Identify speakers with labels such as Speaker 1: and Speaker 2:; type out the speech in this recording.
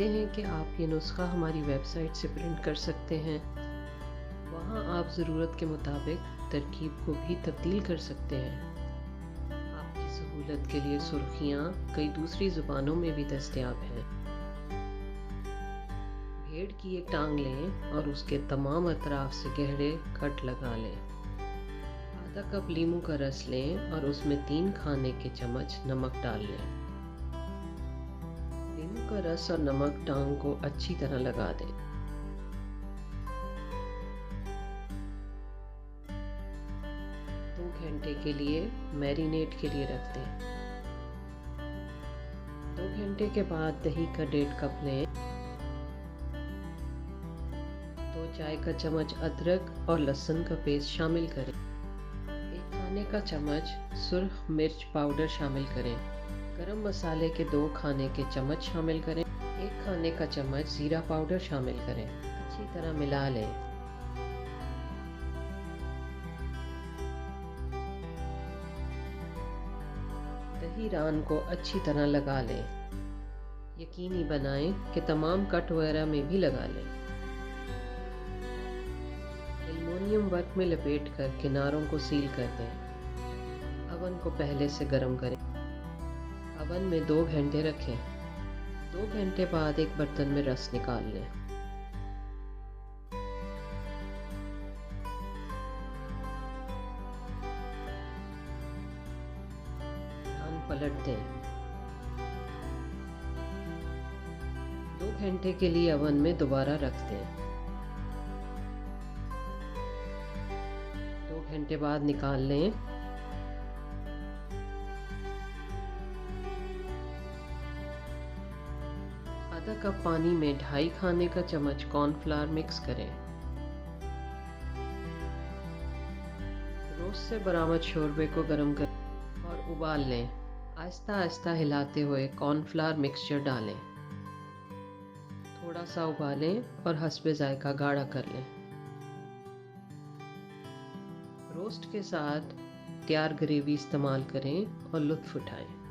Speaker 1: कि आप ये नुस्खा हमारी वेबसाइट से प्रिंट कर सकते हैं। वहाँ आप ज़रूरत के मुताबिक तरकीब को भी तब्दील कर सकते हैं। आपकी सहूलत के लिए सुर्खियाँ कई दूसरी ज़ुबानों में भी दस्तियाब हैं। भेड़ की एक टांग लें और उसके तमाम अतराफ से गहरे कट लगा लें। आधा कप लीमू का रस लें और उसमें तीन खाने के चम्मच नमक डाल लें। लीमू का रस और नमक टांग को अच्छी तरह लगा दें। दो घंटे के लिए मैरिनेट के लिए रख दें। दो घंटे के बाद दही का डेढ़ कप लें। दो चाय का चम्मच अदरक और लहसुन का पेस्ट शामिल करें। एक खाने का चम्मच सुरख मिर्च पाउडर शामिल करें। गरम मसाले के दो खाने के चम्मच शामिल करें। एक खाने का चम्मच ज़ीरा पाउडर शामिल करें। अच्छी तरह मिला लें। दही रान को अच्छी तरह लगा लें। यकीनी बनाएँ कि तमाम कट वगैरह में भी लगा लें। एलुमिनियम वर्क में लपेट कर किनारों को सील कर दें। अवन को पहले से गर्म करें। अवन में दो घंटे रखें। दो घंटे बाद एक बर्तन में रस निकाल लें। पलट दें। दो घंटे के लिए अवन में दोबारा रख दें। दो घंटे बाद निकाल लें। आधा कप पानी में ढाई खाने का चम्मच कॉर्नफ्लावर मिक्स करें। रोज से बरामद शोरबे को गर्म करें और उबाल लें। आहिस्ता आहिस्ता हिलाते हुए कॉर्नफ्लावर मिक्सचर डालें। थोड़ा सा उबालें और हसबे जायका गाढ़ा कर लें। रोस्ट के साथ तैयार ग्रेवी इस्तेमाल करें और लुत्फ़ उठाएँ।